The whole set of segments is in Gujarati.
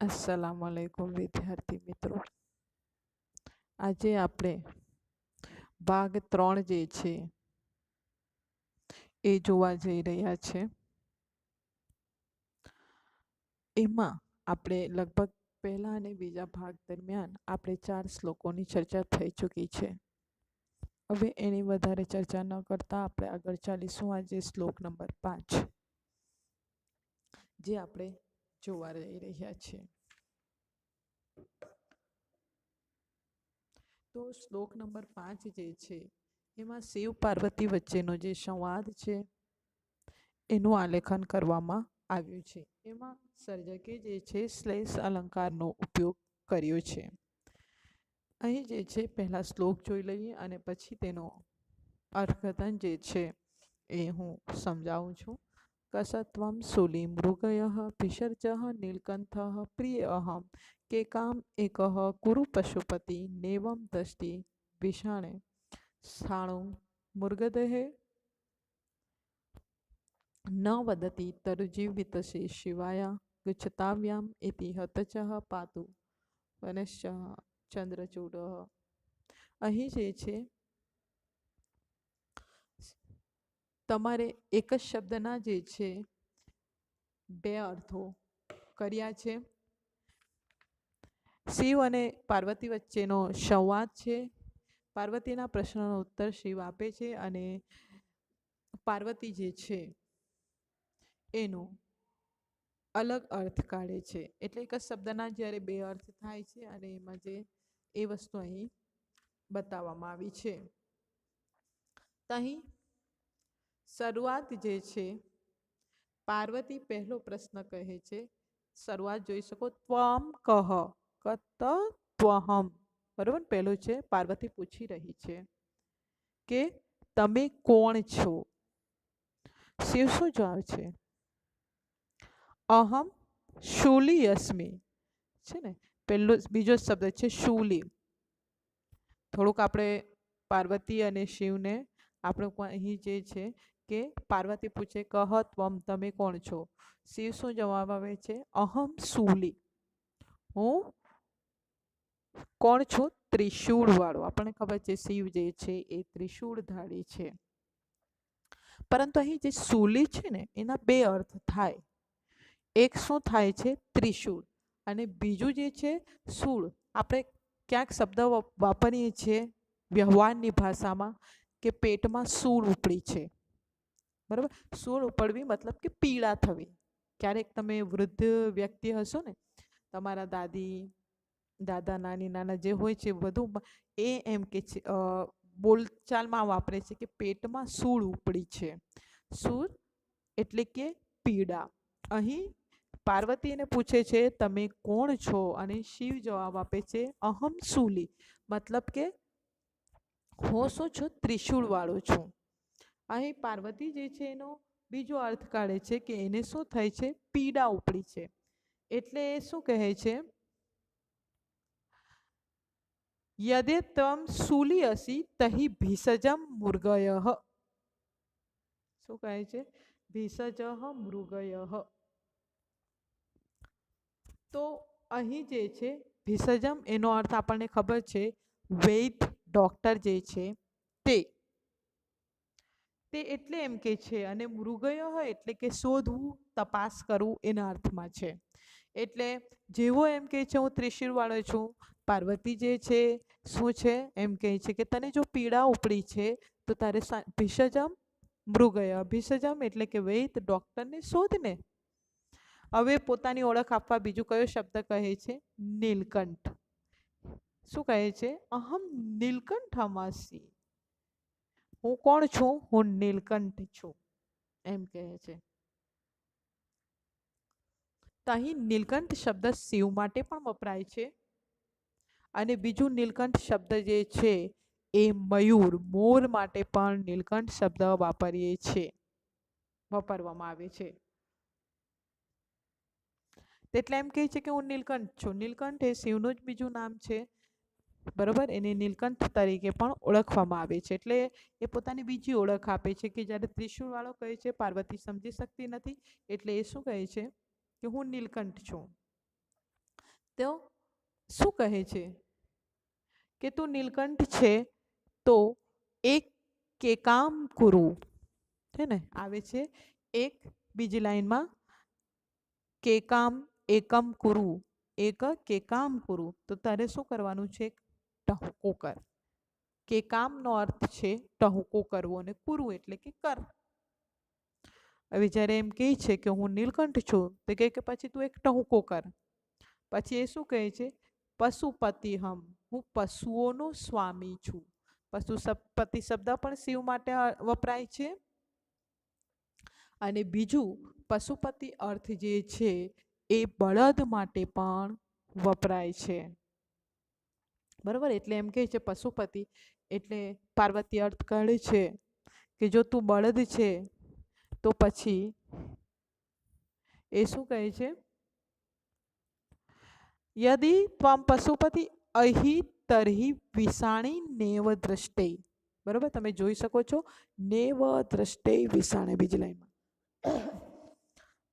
અસલામ આલેકુમ વિદ્યાર્થી મિત્રો. આજે આપણે ભાગ ત્રણ જે છે, એ જોવા જઈ રહ્યા છે. એમાં આપણે લગભગ પહેલા અને બીજા ભાગ દરમિયાન આપણે ચાર શ્લોકોની ચર્ચા થઈ ચૂકી છે. હવે એની વધારે ચર્ચા ન કરતા આપણે આગળ ચાલીશું આજે શ્લોક નંબર પાંચ, જે આપણે જોવા જઈ રહ્યા છીએ તો શ્લોક નંબર પાંચ જે છે, એમાં શિવ પાર્વતી વચ્ચેનો જે સંવાદ છે, એનું આલેખન કરવામાં આવ્યું છે. એમાં સર્જકે જે છે, શ્લેષ અલંકારનો ઉપયોગ કર્યો છે. અહીં જે છે, પહેલાં શ્લોક જોઈ લઈએ અને પછી તેનો અર્થઘટન જે છે, એ હું સમજાવું છું. કસત્વમ સુલી મૃગય વિસર્જ નીલકંથ પ્રિય અહમ કે કામ એક કુરુ પશુપતિ નેવમ દષ્ટિ વિષાણે સાણું મૃગદેહે ન વદતિ તરુજીવિતસે શિવાય ગુચ્છતાવ્યામ ઇતિ હતચ પાતુ વનશ્ચ અહીં જે છે તમારે એક જ શબ્દના જે છે, બે અર્થો કર્યા છે. શિવ અને પાર્વતી વચ્ચેનો સંવાદ છે. પાર્વતીના પ્રશ્નનો ઉત્તર શિવ આપે છે અને પાર્વતી જે છે, એનો અલગ અર્થ કાઢે છે. એટલે એક જ શબ્દના જ્યારે બે અર્થ થાય છે અને એમાં જે એ વસ્તુ અહીં બતાવવામાં આવી છે. અહીં શરૂઆત જે છે, પાર્વતી પહેલો પ્રશ્ન કહે છે, શરૂઆત જોઈ શકો ત્વમ કહ, કત ત્વહમ. બરોબર? પહેલો છે, પાર્વતી પૂછી રહી છે કે તમે કોણ છો? શિવ શું જવાબ છે? અહમ શૂલી અસ્મિ. છે ને? પહેલો, બીજો શબ્દ છે શૂલી. થોડુંક આપણે પાર્વતી અને શિવને, આપણે અહીં જે છે કે પાર્વતી પૂછે, કહ ત્વમ, તમે કોણ છો? શિવ શું જવાબ આવે છે? અહમ સુલી. હું કોણ છું? ત્રિશૂળ વાળો આપણને ખબર છે શિવ જે છે એ ત્રિશૂળધારી છે. પરંતુ અહીં જે સુલી છે ને, એના બે અર્થ થાય. એક શું થાય છે? ત્રિશૂળ. અને બીજું જે છે? શૂળ આપણે ક્યાંક શબ્દ વાપરીએ છીએ વ્યવહારની ભાષામાં કે પેટમાં સૂળ ઉપડી છે. બરાબર? સૂળ ઉપડવી મતલબ કે પીડા થવી. ક્યારેક તમે વૃદ્ધ વ્યક્તિ હશો ને, તમારા દાદી, દાદા, નાની, નાના જે હોય છે બધું એ એમ કે છે બોલચાલમાં વાપરે છે કે પેટમાં સૂળ ઉપડી છે. સૂળ એટલે કે પીડા. અહીં પાર્વતીને પૂછે છે, તમે કોણ છો? અને શિવ જવાબ આપે છે, અહમ સૂલી. મતલબ કે, હું શું છું? ત્રિશૂળવાળો છું. અહીં પાર્વતી જે છે એનો બીજો અર્થ કાઢે છે કે એને શું થાય છે? પીડા ઉપડી છે. એટલે એ શું કહે છે? યદે તમ સુલી અસી તહી ભીષજમ મૃગય. શું કહે છે? ભીષજ મૃગય. તો અહીં જે છે ભીષજમ એનો અર્થ આપણને ખબર છે વૈદ ડોક્ટર જે છે તે. તે એટલે એમ કે છે, અને મૃગય હોય એટલે કે શોધવું, તપાસ કરવું એના અર્થમાં છે. એટલે જેવો એમ કહે છે, હું ત્રિશિરવાળો છું, પાર્વતી જે છે, શું છે? એમ કહે છે કે તને જો પીડા ઉપડી છે, તો તારે ભીષજમ મૃગય ભીષજમ એટલે કે વૈદ, ડૉક્ટરને શોધને. હવે પોતાની ઓળખ આપવા બીજું કયો શબ્દ કહે છે? નીલકંઠ. શું કહે છે? અહમ નીલકંઠ અમાસી. હું કોણ છું? હું નીલકંઠ છું. એમ કહે છે. તો અહીં નીલકંઠ શબ્દ શિવ માટે પણ વપરાય છે. અને બીજું નીલકંઠ શબ્દ જે છે, એ મયુર, મોર માટે પણ નીલકંઠ શબ્દ વાપરીએ છીએ વાપરવામાં આવે છે. એટલે એમ કહે છે કે હું નીલકંઠ છું. નીલકંઠ એ શિવનું જ બીજું નામ છે. બરાબર? એને નીલકંઠ તરીકે પણ ઓળખવામાં આવે છે. એટલે એ પોતાની બીજી ઓળખ આપે છે કે જ્યારે ત્રિશુળવાળો કહે છે, પાર્વતી સમજી શકતી નથી, એટલે એ શું કહે છે કે, હું નીલકંઠ છું. તો શું કહે છે? કે, તું નીલકંઠ છે તો એક કે કામ કુરુ. છે ને? આવે છે. એક બીજી લાઈનમાં, કે કામ એકમ કુરુ. એક કે કામ કુરુ. તો તારે શું કરવાનું છે? ટહુકો કર. કે કામનો અર્થ છે ટહુકો કરવો અને પૂરું એટલે કે કર. હવે જ્યારે એમ કહે છે કે હું નીલકંઠ છું, તો કહે કે પછી તું એક ટહુકો કર. પછી એ શું કહે છે? પશુપતિ હમ, હું પશુઓનો સ્વામી છું. પશુ પતિ શબ્દ પણ શિવ માટે વપરાય છે. અને બીજું, પશુપતિ અર્થ જે છે એ બળદ માટે પણ વપરાય છે. બરાબર? એટલે એમ કહે છે પશુપતિ, એટલે પાર્વતી અર્થ કાઢે છે કે જો તું બળદ છે, તો પછી એ શું કહે છે? યદિ ત્વમ પશુપતિ અહી તરહી વિષાણી નેવ દ્રષ્ટે બરાબર? તમે જોઈ શકો છો નેવ દ્રષ્ટે વિષાણે બીજી લાઈનમાં.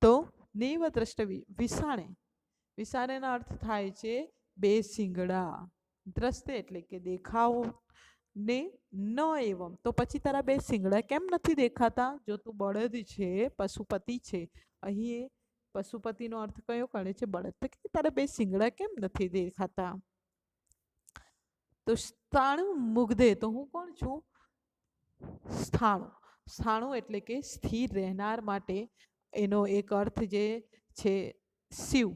તો નેવ દ્રષ્ટ વિષાણે. વિષાણેનો અર્થ થાય છે બે શિંગડા. દ્રષ્ટે એટલે કે દેખાવો ને ન એવમ. તો પછી તારા બે શિંગડા કેમ નથી દેખાતા? જો તું બળદ છે, પશુપતિ છે, અહીં પશુપતિનો અર્થ કયો કરે છે? બળદ. તો કે તારા બે શિંગડા કેમ નથી દેખાતા? તો સ્થાણુ મુગ્ધે. તો હું કોણ છું? સ્થાણું. સ્થાણું એટલે કે સ્થિર રહેનાર માટે એનો એક અર્થ જે છે શિવ.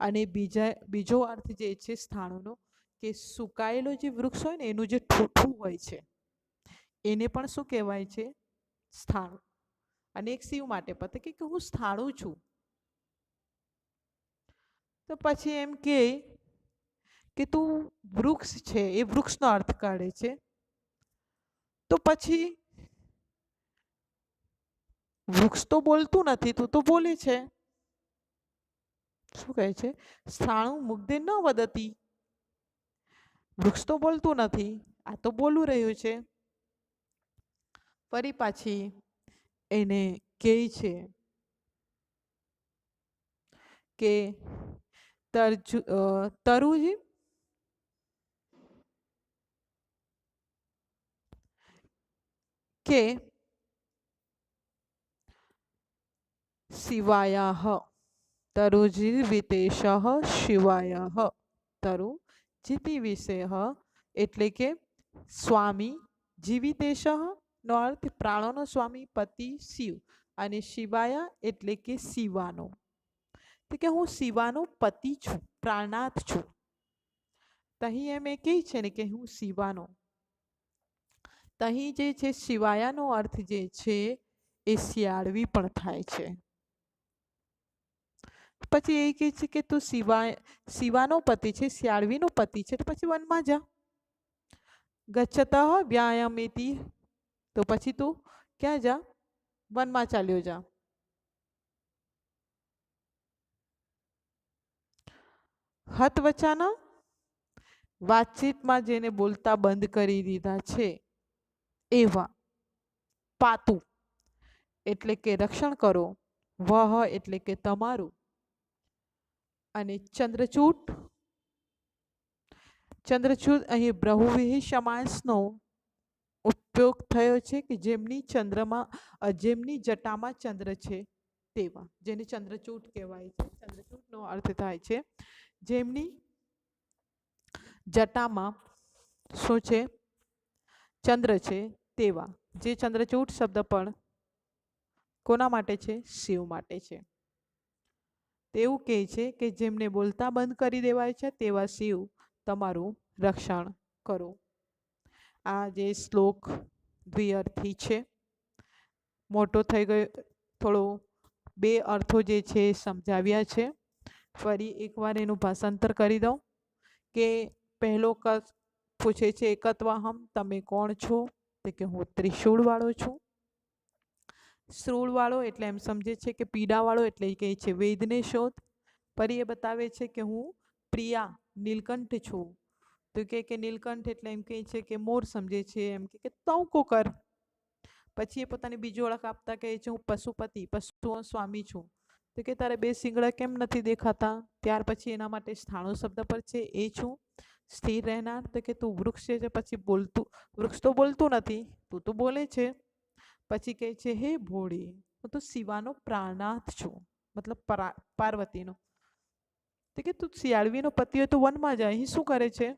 અને બીજા, બીજો અર્થ જે છે સ્થાણુનો કે સુકાયેલો જે વૃક્ષ હોય ને, એનું જે ઠૂઠું હોય છે, એને પણ શું કહેવાય છે? સ્થાણું. અને એક શિવ માટે પતે કે હું સ્થાણું છું. તો પછી એમ કે કે તું વૃક્ષ છે, એ વૃક્ષનો અર્થ કાઢે છે. તો પછી વૃક્ષ તો બોલતું નથી, તું તો બોલે છે. શું કહે છે? સ્થાણું મુગ્ધે ન વદતી. વૃક્ષ તો બોલતું નથી, આ તો બોલું રહ્યું છે. ફરી પાછી એને કહે છે કે, તરજુ તરુજી, કે, શિવાયા, તરુજીર્વિતેશ શિવાયા, તરુ જીતી વિષય એટલે કે સ્વામી જીવિતેશ નો અર્થ પ્રાણોનો સ્વામી, પતિ, શિવ અને શિવાયા એટલે કે શિવાનો. તો કે હું શિવાનો પતિ છું પ્રાણનાથ છું. તહીં એમ એ કહે છે ને કે હું શિવાનો. તહીં જે છે શિવાયાનો અર્થ જે છે એ શિયાળવી પણ થાય છે. પછી એ કહે છે કે તું શિવા, શિવાનો પતિ છે, શિયાળવીનો પતિ છે, તો પછી વનમાં જા. ગચ્છત વ્યાયામેતી, તો પછી તું ક્યાં જા? વનમાં ચાલ્યો જા. હત વચાના વાતચીતમાં જેને બોલતા બંધ કરી દીધા છે, એવા પાતું. એટલે કે રક્ષણ કરો. વહ એટલે કે તમારું. અને ચંદ્રચૂટ ચંદ્રચૂટ અહીં બ્રહુવિહી સમાસનો ઉપયોગ થયો છે કે જેમની ચંદ્રમાં જેમની જટામાં ચંદ્ર છે તેવા, જેને ચંદ્રચૂટ કહેવાય છે. ચંદ્રચૂટનો અર્થ થાય છે જેમની જટામાં શું છે? ચંદ્ર છે તેવા, જે ચંદ્રચૂટ શબ્દ પણ કોના માટે છે? શિવ માટે છે. તેવું કહે છે કે જેમને બોલતા બંધ કરી દેવાય છે તેવા શિવ તમારું રક્ષણ કરો. આ જે શ્લોક દ્વિઅર્થી છે, મોટો થઈ ગયો, થોડો બે અર્થો જે છે સમજાવ્યા છે. ફરી એકવાર એનું ભાષાંતર કરી દઉં કે પહેલો ક પૂછે છે, એકત્વાહમ, તમે કોણ છો? તે કે, હું ત્રિશૂળવાળો છું. શ્રૂળવાળો એટલે એમ સમજે છે કે પીડાવાળો એટલે કહે છે, વેદને શોધ. પરી એ બતાવે છે કે હું પ્રિયા, નીલકંઠ છું. તો કહે કે નીલકંઠ એટલે એમ કહે છે કે મોર સમજે છે, એમ કે તવકો કર. પછી એ પોતાની બીજી ઓળખ આપતા કહે છે, હું પશુપતિ, પશુઓ સ્વામી છું. તો કે તારે બે શિંગડા કેમ નથી દેખાતા? ત્યાર પછી એના માટે સ્થાણુ શબ્દ પર છે, એ છું. સ્થિર રહેનાર? તો કે તું વૃક્ષ છે પછી બોલતું, વૃક્ષ તો બોલતું નથી, તું તો બોલે છે. પછી કહે છે, હે ભોળી, હું તો શિવાનો પ્રાણાથ છું. મતલબ પરા, પાર્વતીનો. તો કે તું શિયાળવીનો પતિ હોય તો વનમાં જાય, અહીં શું કરે છે?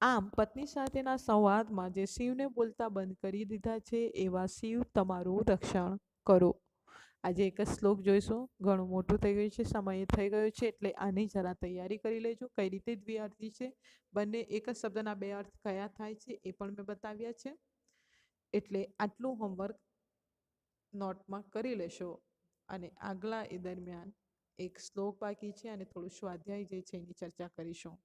આમ, પત્ની સાથેના સંવાદમાં જે શિવને બોલતા બંધ કરી દીધા છે, એવા શિવ તમારું રક્ષણ કરો. આજે એક જ શ્લોક જોઈશું. ઘણું મોટું થઈ ગયું છે, સમય થઈ ગયો છે, એટલે આની જરા તૈયારી કરી લેજો. કઈ રીતે દ્વિઅર્થી છે? બંને એક જ શબ્દના બે અર્થ કયા થાય છે, એ પણ મેં બતાવ્યા છે. એટલે આટલું હોમવર્ક નોટમાં કરી લેશો. અને આગલા એ દરમિયાન એક શ્લોક બાકી છે અને થોડું સ્વાધ્યાય જે છે એની ચર્ચા કરીશું.